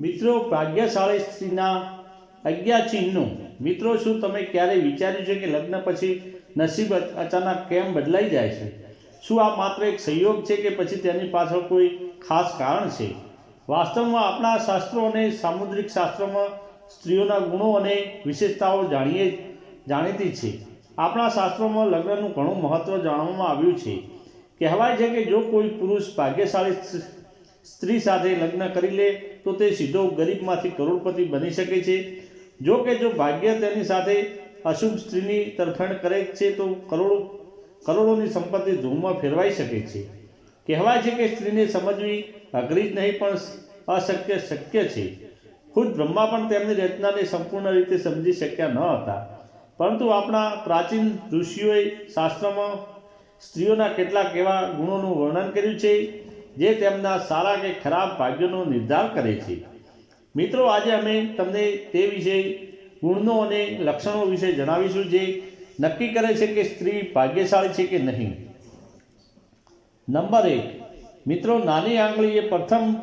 મિત્રો, ભાગ્યશાળી સ્ત્રીના અગિયાર ચિહ્નો મિત્રો, શું તમે ક્યારેય વિચાર્યું છે કે લગ્ન પછી નસીબ અચાનક કેમ બદલાઈ જાય છે? શું આ માત્ર એક સંયોગ છે કે પછી તેની પાછળ કોઈ ખાસ કારણ છે? વાસ્તવમાં આપણા શાસ્ત્રો અને સામુદ્રિક શાસ્ત્રોમાં સ્ત્રીઓના ગુણો અને વિશેષતાઓ જાણીએ, જાણીતી છે. આપણા શાસ્ત્રોમાં લગ્નનું ઘણું મહત્ત્વ જાણવામાં આવ્યું છે. કહેવાય છે કે જો કોઈ પુરુષ ભાગ્યશાળી સ્ત્રી- સાથે લગ્ન કરી લે, તો તે સીધો ગરીબમાંથી કરોડપતિ બની શકે છે. જો કે જો ભાગ્ય તેની સાથે અશુભ સ્ત્રીની તરફેણ કરે છે, તો કરોડો, કરોડોની સંપત્તિ ધૂળમાં ફેરવાઈ શકે છે. કહેવાય છે કે સ્ત્રીને સમજવી અઘરી જ નહીં, પણ અશક્ય શક્ય છે. ખુદ બ્રહ્મા પણ તેમની રચનાને સંપૂર્ણ રીતે સમજી શક્યા ન હતા. પરંતુ આપણા પ્રાચીન ઋષિઓએ શાસ્ત્રમાં સ્ત્રીઓના કેટલાક એવા ગુણોનું વર્ણન કર્યું છે. જે તેમના સારા કે ખરાબ ભાગ્યનો નિર્ધાર કરે છે. મિત્રો, આજે અમે તમને તે વિશે, ગુણનો અને લક્ષણો વિશે જણાવીશું જે નક્કી કરે છે કે સ્ત્રી ભાગ્યશાળી છે કે નહીં. નંબર એક, મિત્રો, નાની આંગળી એ પ્રથમ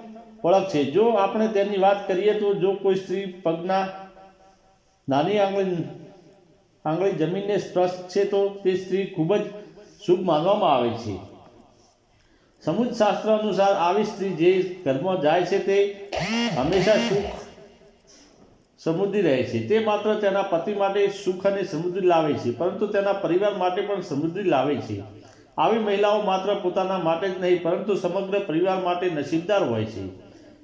ઓળખ છે. જો આપણે તેની વાત કરીએ તો જો કોઈ સ્ત્રી પગના નાની આંગળી આંગળી જમીનને સ્પર્શ છે તો તે સ્ત્રી ખૂબ જ શુભ માનવામાં આવે છે. સમુદ્ર શાસ્ત્ર અનુસાર આવી સ્ત્રી જે ઘરમાં જાય છે તે હંમેશા સુખ સમૃદ્ધિ રહે છે. તે માત્ર તેના પતિ માટે સુખ અને સમૃદ્ધિ લાવે છે, પરંતુ તેના પરિવાર માટે પણ સમૃદ્ધિ લાવે છે. આવી મહિલાઓ માત્ર પોતાના માટે જ નહીં, પરંતુ સમગ્ર પરિવાર માટે નસીબદાર હોય છે.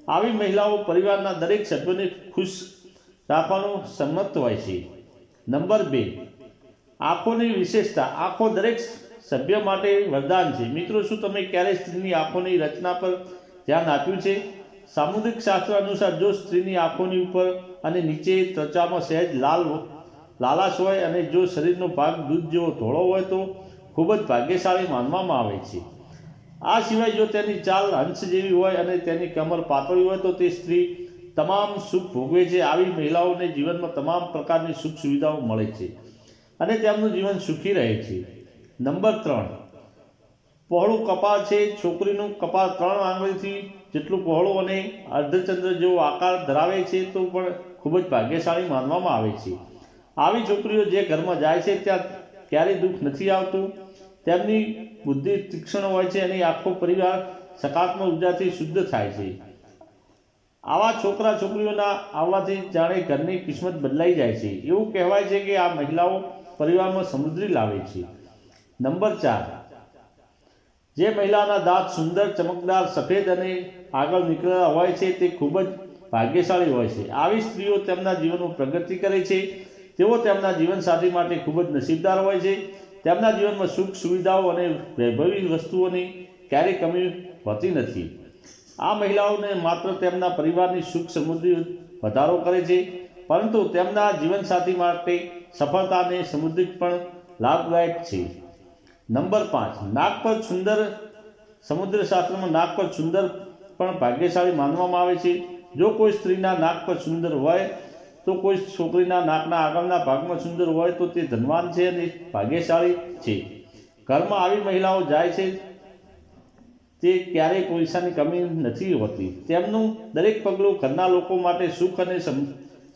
આવી મહિલાઓ પરિવારના દરેક સભ્યોને ખુશ રાખવાનું સંમત હોય છે. નંબર બે, આંખોની વિશેષતા. આંખો દરેક સભ્ય માટે વરદાન છે. મિત્રો, શું તમે ક્યારેય સ્ત્રીની આંખોની રચના પર ધ્યાન આપ્યું છે? સામુદ્રિક શાસ્ત્ર અનુસાર જો સ્ત્રીની આંખોની ઉપર અને નીચે ત્વચામાં સહેજ લાલ લાલાશ હોય અને જો શરીરનો ભાગ દૂધ જેવો ધોળો હોય તો ખૂબ જ ભાગ્યશાળી માનવામાં આવે છે. આ સિવાય જો તેની ચાલ હંસ જેવી હોય અને તેની કમર પાતળી હોય તો તે સ્ત્રી તમામ સુખ ભોગવે છે. આવી મહિલાઓને જીવનમાં તમામ પ્રકારની સુખ સુવિધાઓ મળે છે અને તેમનું જીવન સુખી રહે છે. નંબર ત્રણ. પહોળું કપાળ છે, છોકરીનું કપાળ ત્રણ આંગળીથી જેટલું પહોળું અને અર્ધચંદ્ર જેવો આકાર ધરાવે છે તો પણ ખૂબ જ ભાગ્યશાળી માનવામાં આવે છે. આવી છોકરીઓ જે ઘરમાં જાય છે, ત્યાં ક્યારેય દુઃખ નથી આવતું. તેમની બુદ્ધિ તીક્ષ્ણ હોય છે અને આખો પરિવાર સકારાત્મક ઉર્જાથી શુદ્ધ થાય છે. આવા છોકરા છોકરીઓના આવવાથી જાણે ઘરની કિસ્મત બદલાઈ જાય છે. એવું કહેવાય છે કે આ મહિલાઓ પરિવારમાં સમૃદ્ધિ લાવે છે. નંબર ચાર. જે મહિલાના દાંત સુંદર, ચમકદાર, સફેદ અને આગળ નીકળેલા હોય છે, તે ખૂબ જ ભાગ્યશાળી હોય છે. આવી સ્ત્રીઓ તેમના જીવનમાં પ્રગતિ કરે છે. તેઓ તેમના જીવનસાથી માટે ખૂબ જ નસીબદાર હોય છે. તેમના જીવનમાં સુખ સુવિધાઓ અને વૈભવી વસ્તુઓની ક્યારેય કમી હોતી નથી. આ મહિલાઓને માત્ર તેમના પરિવારની સુખ સમૃદ્ધિ વધારો કરે છે, પરંતુ તેમના જીવનસાથી માટે સફળતા અને સમૃદ્ધિ પણ લાભદાયક છે. નંબર પાંચ નાક પર સુંદર સમુદ્રશાસ્ત્રમાં નાક પર સુંદર પણ ભાગ્યશાળી માનવામાં આવે છે. જો કોઈ સ્ત્રીના નાક પર સુંદર હોય, તો કોઈ છોકરીના નાકના આગળના ભાગમાં સુંદર હોય, તો તે ધનવાન છે અને ભાગ્યશાળી છે. ઘરમાં આવી મહિલાઓ જાય છે, તે ક્યારેય પૈસાની કમી નથી હોતી. તેમનું દરેક પગલું ઘરના લોકો માટે સુખ અને સમ-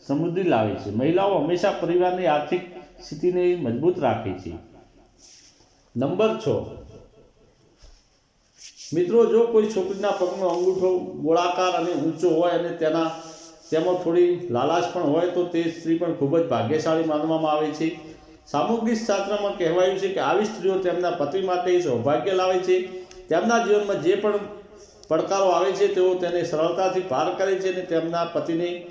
સમૃદ્ધિ લાવે છે. મહિલાઓ હંમેશા પરિવારની આર્થિક સ્થિતિને મજબૂત રાખે છે. નંબર છ. મિત્રો, જો કોઈ છોકરીના પગનો અંગૂઠો ગોળાકાર અને ઊંચો હોય અને તેના તેમાં થોડી લાલાશ પણ હોય, તો તે સ્ત્રી પણ ખૂબ જ ભાગ્યશાળી માનવામાં આવે છે. સામુદ્રિક શાસ્ત્રમાં કહેવાયું છે કે આવી સ્ત્રીઓ તેમના પતિ માટે સૌભાગ્ય લાવે છે. તેમના જીવનમાં જે પણ પડકારો આવે છે, તેઓ તેને સરળતાથી પાર કરે છે અને તેમના પતિને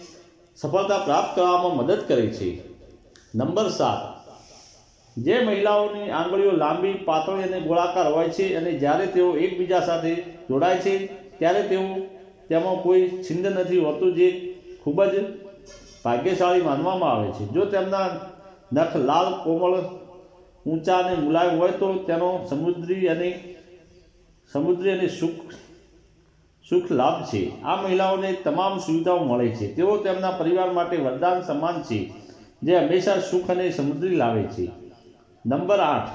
સફળતા પ્રાપ્ત કરવામાં મદદ કરે છે. નંબર સાત. જે મહિલાઓની આંગળીઓ લાંબી, પાતળી અને ગોળાકાર હોય છે અને જ્યારે તેઓ એકબીજા સાથે જોડાય છે, ત્યારે તેઓ તેમાં કોઈ છિંદ નથી હોતું જે ખૂબ જ ભાગ્યશાળી માનવામાં આવે છે. જો તેમના નખ લાલ, કોમળ, ઊંચા અને મુલાયમ હોય તો તેનો સમુદ્રી અને સમુદ્રી અને સુખ સુખ લાભ છે. આ મહિલાઓને તમામ સુવિધાઓ મળે છે. તેઓ તેમના પરિવાર માટે વરદાન સમાન છે, જે હંમેશા સુખ અને સમૃદ્ધિ લાવે છે. નંબર આઠ.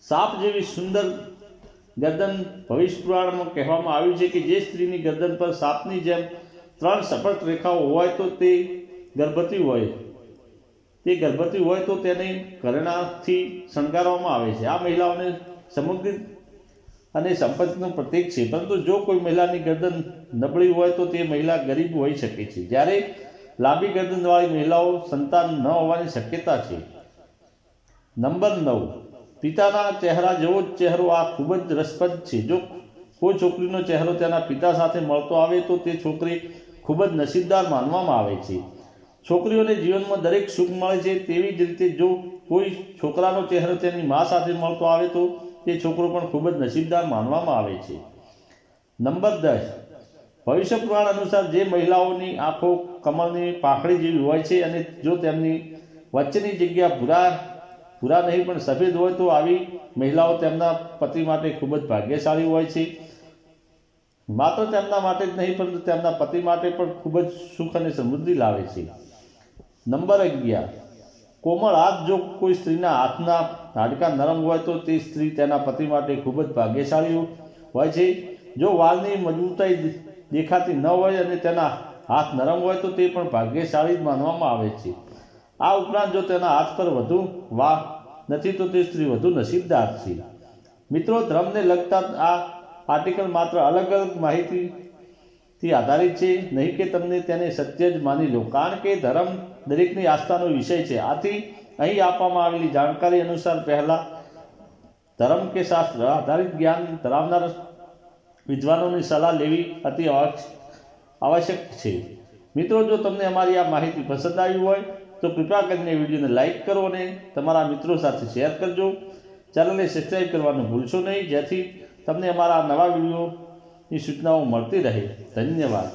સાપ જેવી સુંદર ગરદન ભવિષ્ય પુરાણમાં કહેવામાં આવ્યું છે કે જે સ્ત્રીની ગરદન પર સાપની જેમ ત્રણ સપટ રેખાઓ હોય તો તે ગર્ભવતી હોય. તે ગર્ભવતી હોય તો તેને ઘરેણાથી શણગારવામાં આવે છે. આ મહિલાઓને સમૃદ્ધિ અને સંપત્તિનું પ્રતીક છે. પરંતુ જો કોઈ મહિલાની ગરદન નબળી હોય તો તે મહિલા ગરીબ હોઈ શકે છે. જ્યારે લાંબી ગરદનવાળી મહિલાઓ સંતાન ન હોવાની શક્યતા છે. નંબર નવ. પિતાના ચહેરા જેવો જ ચહેરો, આ ખૂબ જ રસપ્રદ છે. જો કોઈ છોકરીનો ચહેરો તેના પિતા સાથે મળતો આવે, તો તે છોકરી ખૂબ જ નસીબદાર માનવામાં આવે છે. છોકરીઓને જીવનમાં દરેક સુખ મળે છે. તેવી જ રીતે જો કોઈ છોકરાનો ચહેરો તેની મા સાથે મળતો આવે, તો તે છોકરો પણ ખૂબ જ નસીબદાર માનવામાં આવે છે. નંબર દસ. ભવિષ્ય પુરાણ અનુસાર જે મહિલાઓની આંખો કમળની પાંખડી જેવી હોય છે અને જો તેમની વચ્ચેની જગ્યા ભૂરા ભૂરા નહીં પણ સફેદ હોય તો આવી મહિલાઓ તેમના પતિ માટે ખૂબ જ ભાગ્યશાળી હોય છે. માત્ર તેમના માટે જ નહીં, પરંતુ તેમના પતિ માટે પણ ખૂબ જ સુખ અને સમૃદ્ધિ લાવે છે. નંબર અગિયાર. કોમળ હાથ જો કોઈ સ્ત્રીના હાથના હાડકા નરમ હોય તો તે સ્ત્રી તેના પતિ માટે ખૂબ જ ભાગ્યશાળી હોય છે. જો વાલની મજબૂતાઈ દેખાતી ન હોય અને તેના હાથ નરમ હોય તો તે પણ ભાગ્યશાળી જ માનવામાં આવે છે. આ ઉપરાંત જો તેના હાથ પર વધુ વાહ નથી, તો તે સ્ત્રી વધુ નસીબદાર છે મિત્રો, ધર્મને લગતા આ આર્ટિકલ માત્ર અલગ અલગ માહિતીથી આધારિત છે. નહીં કે તમને તેને સત્ય જ માની લો. કારણ કે ધર્મ દરેકની આસ્થાનો વિષય છે. આથી અહીં આપવામાં આવેલી જાણકારી અનુસાર પહેલાં ધર્મ કે શાસ્ત્ર આધારિત જ્ઞાન ધરાવનાર વિદ્વાનોની સલાહ લેવી અતિ આવશ્યક છે. મિત્રો, જો તમને અમારી આ માહિતી પસંદ આવી હોય તો કૃપા કરીને વિડીયોને લાઇક કરો અને તમારા મિત્રો સાથે શેર કરજો. ચેનલને સબસ્ક્રાઈબ કરવાનું ભૂલશો નહીં. જેથી તમને અમારા નવા વિડીયોની સૂચનાઓ મળતી રહે. ધન્યવાદ.